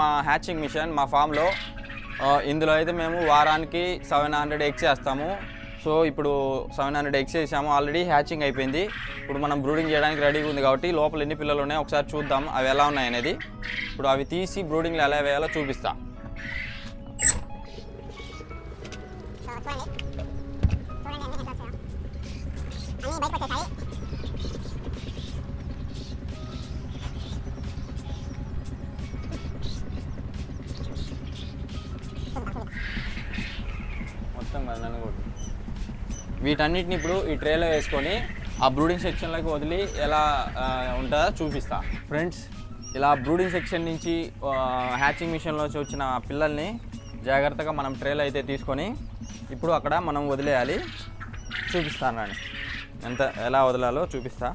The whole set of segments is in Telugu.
మా హ్యాచింగ్ మిషన్ మా ఫామ్లో ఇందులో అయితే మేము వారానికి సెవెన్ హండ్రెడ్ ఎగ్స్ చేస్తాము సో ఇప్పుడు సెవెన్ హండ్రెడ్ ఎగ్స్ చేసాము ఆల్రెడీ హ్యాచింగ్ అయిపోయింది. ఇప్పుడు మనం బ్రూడింగ్ చేయడానికి రెడీగా ఉంది కాబట్టి లోపల ఎన్ని పిల్లలు ఉన్నాయో ఒకసారి చూద్దాం అవి ఎలా ఉన్నాయి అనేది. ఇప్పుడు అవి తీసి బ్రూడింగ్లో ఎలా వేయాలో చూపిస్తా. ఇష్టం కదా నన్ను కూడా. వీటన్నిటిని ఇప్పుడు ఈ ట్రేలో వేసుకొని ఆ బ్రూడింగ్ సెక్షన్లోకి వదిలి ఎలా ఉంటుందో చూపిస్తా. ఫ్రెండ్స్ ఇలా బ్రూడింగ్ సెక్షన్ నుంచి హ్యాచింగ్ మిషన్లోంచి వచ్చిన పిల్లల్ని జాగ్రత్తగా మనం ట్రేలో అయితే తీసుకొని ఇప్పుడు అక్కడ మనం వదిలేయాలి. చూపిస్తాను రండి ఎంత ఎలా వదలాలో చూపిస్తా.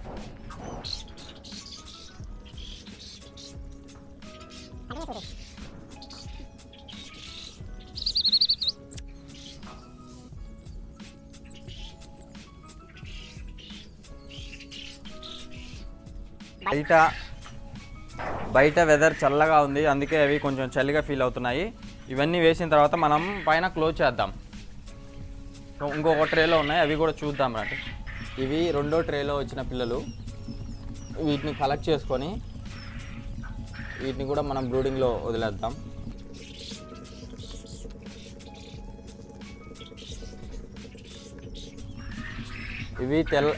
బయట బయట వెదర్ చల్లగా ఉంది. అందుకే అవి కొంచెం చలిగా ఫీల్ అవుతున్నాయి. ఇవన్నీ వేసిన తర్వాత మనం పైన క్లోజ్ చేద్దాం. ఇంకొక ట్రేలో ఉన్నాయి. అవి కూడా చూద్దాం రండి. ఇవి రెండో ట్రేలో వచ్చిన పిల్లలు. వీటిని కలెక్ట్ చేసుకొని వీటిని కూడా మనం బ్రూడింగ్లో వదిలేద్దాం. ఇవి తెల్ల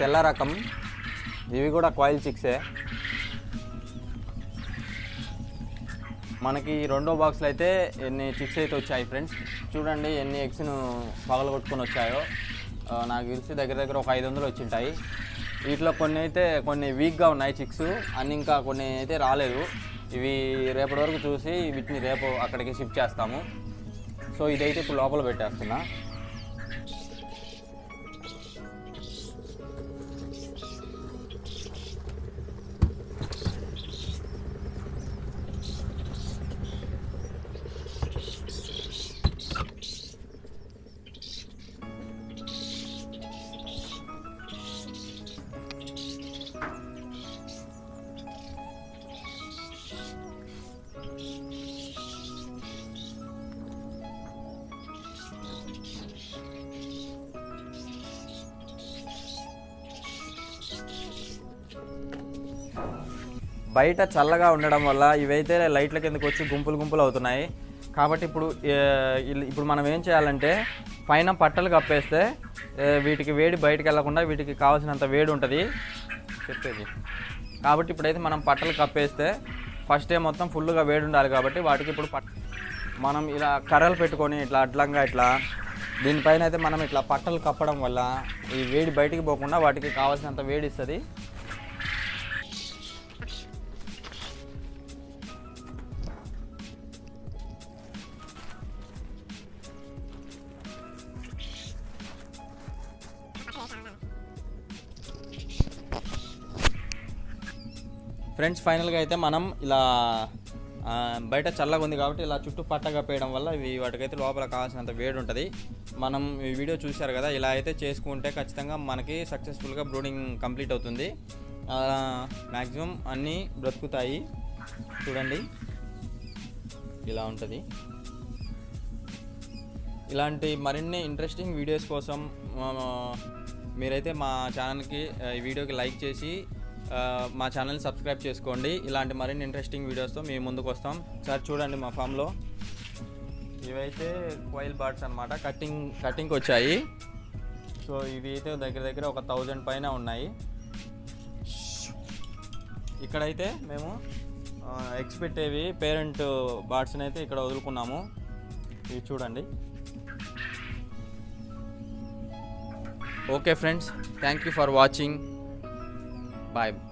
తెల్ల రకం. ఇవి కూడా కాయిల్ చిక్సే మనకి రెండో బాక్స్లో అయితే ఎన్ని చిక్స్ అయితే వచ్చాయి ఫ్రెండ్స్ చూడండి ఎన్ని ఎగ్స్ను పగలగొట్టుకొని వచ్చాయో. నాకు తెలిసి దగ్గర దగ్గర ఒక ఐదు వందలు వచ్చింటాయి. వీటిలో కొన్ని అయితే కొన్ని వీక్గా ఉన్నాయి చిక్స్ అన్ని ఇంకా కొన్ని అయితే రాలేదు. ఇవి రేపటి వరకు చూసి వీటిని రేపు అక్కడికి షిఫ్ట్ చేస్తాము. సో ఇదైతే ఇప్పుడు లోపల పెట్టేస్తున్నా. బయట చల్లగా ఉండడం వల్ల ఇవైతే లైట్ల కిందకి వచ్చి గుంపులు గుంపులు అవుతున్నాయి. కాబట్టి ఇప్పుడు ఇప్పుడు మనం ఏం చేయాలంటే పైన పట్టలు కప్పేస్తే వీటికి వేడి బయటికి వెళ్ళకుండా వీటికి కావాల్సినంత వేడి ఉంటుంది. చెప్పేది. కాబట్టి ఇప్పుడైతే మనం పట్టలు కప్పేస్తే ఫస్ట్ డే మొత్తం ఫుల్గా వేడి ఉండాలి కాబట్టి వాటికి ఇప్పుడు పట్ మనం ఇలా కర్రలు పెట్టుకొని ఇట్లా అడ్లంగా ఇట్లా దీనిపైన అయితే మనం ఇట్లా పట్టలు కప్పడం వల్ల ఈ వేడి బయటికి పోకుండా వాటికి కావాల్సినంత వేడి ఇస్తుంది. ఫ్రెండ్స్ ఫైనల్గా అయితే మనం ఇలా బయట చల్లగా ఉంది కాబట్టి ఇలా చుట్టూ పట్టగా పేయడం వల్ల ఇవి వాటికైతే లోపల కావాల్సినంత వేడి ఉంటుంది మనం ఈ వీడియో చూశారు కదా ఇలా అయితే చేసుకుంటే ఖచ్చితంగా మనకి సక్సెస్ఫుల్గా బ్రూడింగ్ కంప్లీట్ అవుతుంది. మ్యాక్సిమం అన్నీ బ్రతుకుతాయి. చూడండి. ఇలా ఉంటుంది. ఇలాంటి మరిన్ని ఇంట్రెస్టింగ్ వీడియోస్ కోసం మీరైతే మా ఛానల్కి ఈ వీడియోకి లైక్ చేసి మా ఛానల్ని సబ్స్క్రైబ్ చేసుకోండి. ఇలాంటి మరిన్ని ఇంట్రెస్టింగ్ వీడియోస్తో మేము ముందుకు వస్తాం. సార్ చూడండి మా ఫామ్లో ఇవైతే కోయిల్ బర్డ్స్ అనమాట కటింగ్ కటింగ్కి వచ్చాయి. సో ఇవి అయితే దగ్గర దగ్గర ఒక థౌజండ్ పైన ఉన్నాయి. ఇక్కడైతే మేము ఎక్స్పెక్ట్ పెట్టేవి పేరెంట్ బార్డ్స్ని అయితే ఇక్కడ వదులుకున్నాము. ఇవి చూడండి. Okay friends thank you for watching Bye.